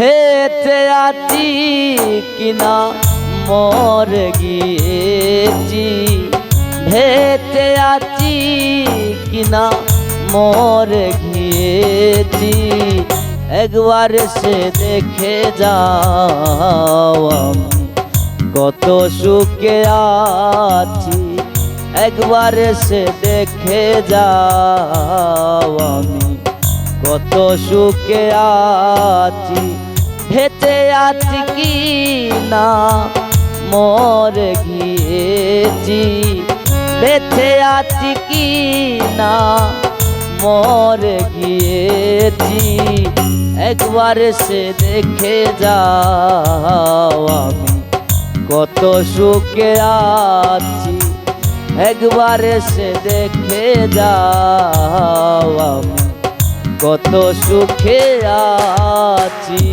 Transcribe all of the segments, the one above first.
ভেতে আছি কিনা মর গিয়েছি ভেতে আছি কিনা মর গিয়েছি একবার সে দেখে যাও আমি কত সুখে আছি একবার সে দেখে যাও আমি কত সুখে আছি ভেতে আছি কি না? মরে গিয়েছি। বেঁচে আছি কি না? মরে গিয়েছি। একবার সে দেখে যাও আমি। কত সুখে আছি। একবার সে দেখে যাও আমি। কত সুখে আছি।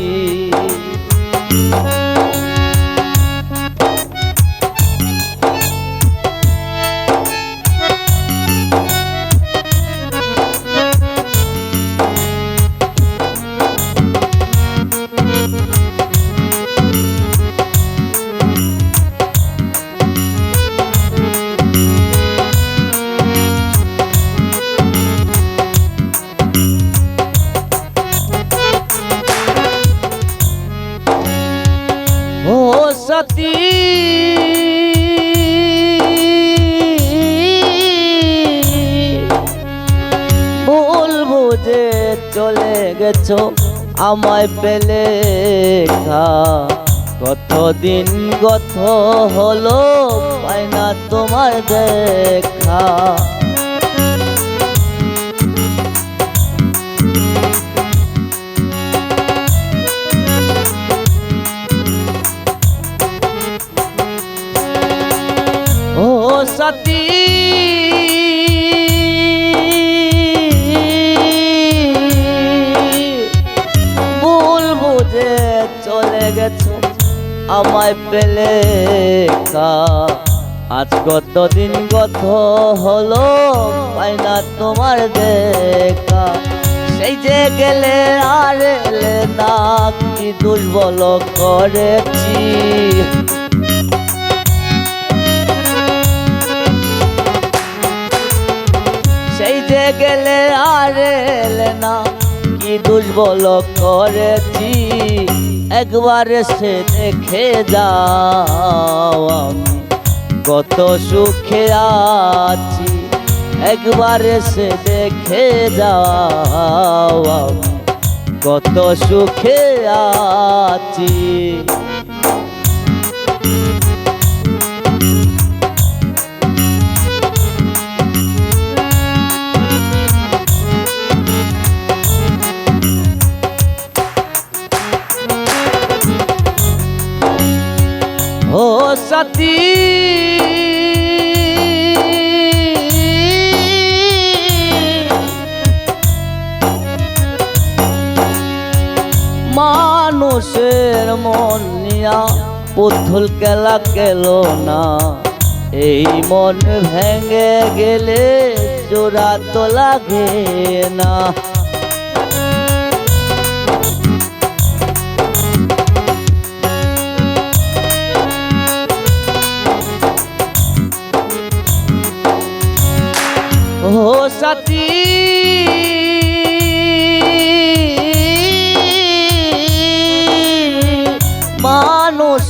গেছো আমায় পেলে কতদিন গত হলো পায় না তোমার দেখা। বুঝে চলে গেছো আমায় পেলে আজ কতদিন গত হলো, পাই না তোমার দেখা। সেই যে গেলে আর এলে না, কি দুর্বল করেছি। সেই যে গেলে আর এলে না কি দুর্বল করেছি, একবার সে দেখে যাও আমি। কত সুখে আছি, একবার সে দেখে যাও আমি। কত সুখে আছি। পুতুল খেলা গেল না। এই মন ভেঙে গেলে চোরা তো লাগে না।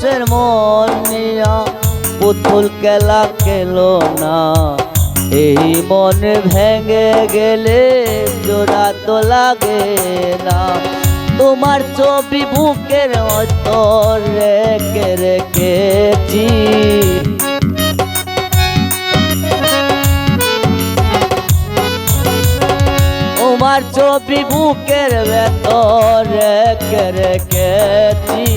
মানুষের মন নিয়া পুতুল খেলা খেলো না। এই মন ভেঙে গেলে জোড়া তো লাগে না। তোমার ছবি বুকের মতো রেখে রেখেছি। তোমার ছবি বুকের ভেতর রেখে রেখেছি।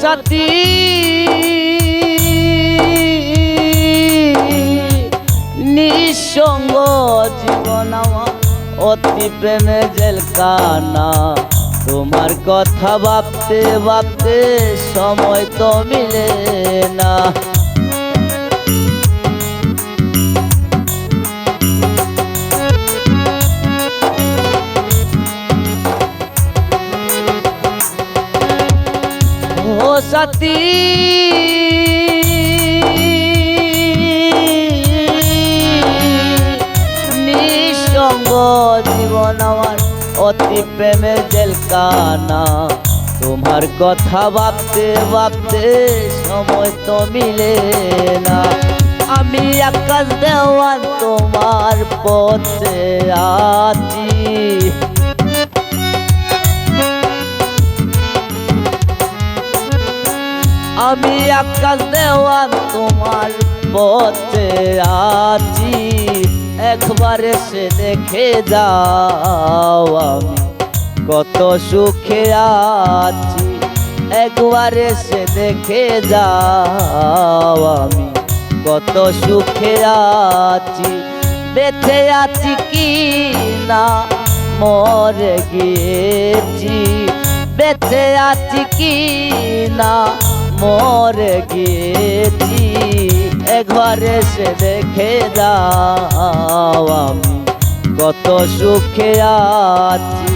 সাথী। নিঃসঙ্গ জীবন অতি প্রেমে জেলকানা তোমার কথা ভাবতে ভাবতে সময় তো মিলে না। সাথী। নিঃসঙ্গ জীবন আমার, অতি প্রেমের জেলকানা তোমার কথা ভাবতে ভাবতে সময় তো মিলে না। আমি আকাশ দেওয়ান তোমার পথে আছি। আমি আকাশ দেওয়ান তোমার পথে আছি। একবার এসে দেখে যাও আমি কত সুখে আছি। একবার এসে দেখে যাও আমি কত সুখে আছি। বেঁচে আছি কি না মরে গিয়েছি। বেঁচে আছি কি না মরে গিয়েছি একবার এসে দেখে যাও আমি কত সুখে আছি।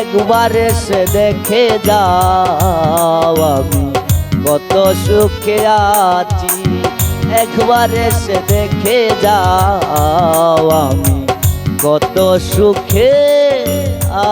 একবার এসে দেখে যাও আমি কত সুখে আছি। একবার এসে দেখে যাও আমি কত সুখে আ